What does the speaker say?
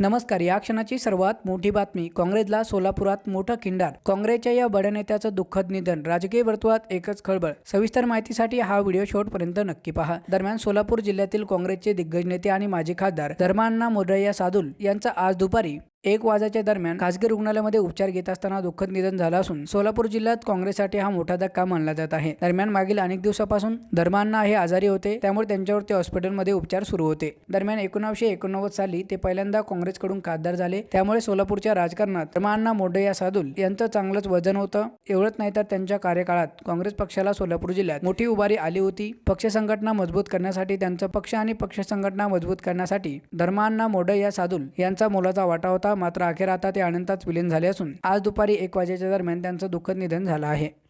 नमस्कार या क्षणाची सर्वात मोठी बातमी काँग्रेसला सोलापुरात मोठं खिंडार. काँग्रेसच्या या बड्या नेत्याचं दुःखद निधन राजकीय वर्तुळात एकच खळबळ. सविस्तर माहितीसाठी हा व्हिडिओ शेवटपर्यंत नक्की पहा. दरम्यान सोलापूर जिल्ह्यातील काँग्रेसचे दिग्गज नेते आणि माजी खासदार धर्मांना मोरया सादुल यांचा आज दुपारी एक वाजाच्या दरम्यान खासगी रुग्णालयामध्ये उपचार घेत असताना दुःखद निधन झालं असून सोलापूर जिल्ह्यात काँग्रेससाठी हा मोठा धक्का मानला जात आहे. दरम्यान मागील अनेक दिवसापासून धर्मांना हे आजारी होते त्यामुळे त्यांच्यावरती हॉस्पिटलमध्ये उपचार सुरू होते. दरम्यान एकोणीसशे एकोणनव्वद साली ते पहिल्यांदा काँग्रेसकडून खासदार झाले त्यामुळे सोलापूरच्या राजकारणात धर्मांना मोडया सादुल यांचं चांगलंच वजन होतं. एवढंच नाही तर त्यांच्या कार्यकाळात काँग्रेस पक्षाला सोलापूर जिल्ह्यात मोठी उभारी आली होती. पक्ष संघटना मजबूत करण्यासाठी त्यांचा पक्ष आणि पक्ष संघटना मजबूत करण्यासाठी धर्मांना मोडया सादुल यांचा मोलाचा वाटा होता. मात्र अखेर आता ते अनंतात विलीन झाले असून आज दुपारी एक वाजेच्या दरम्यान त्यांचं दुःखद निधन झालं आहे.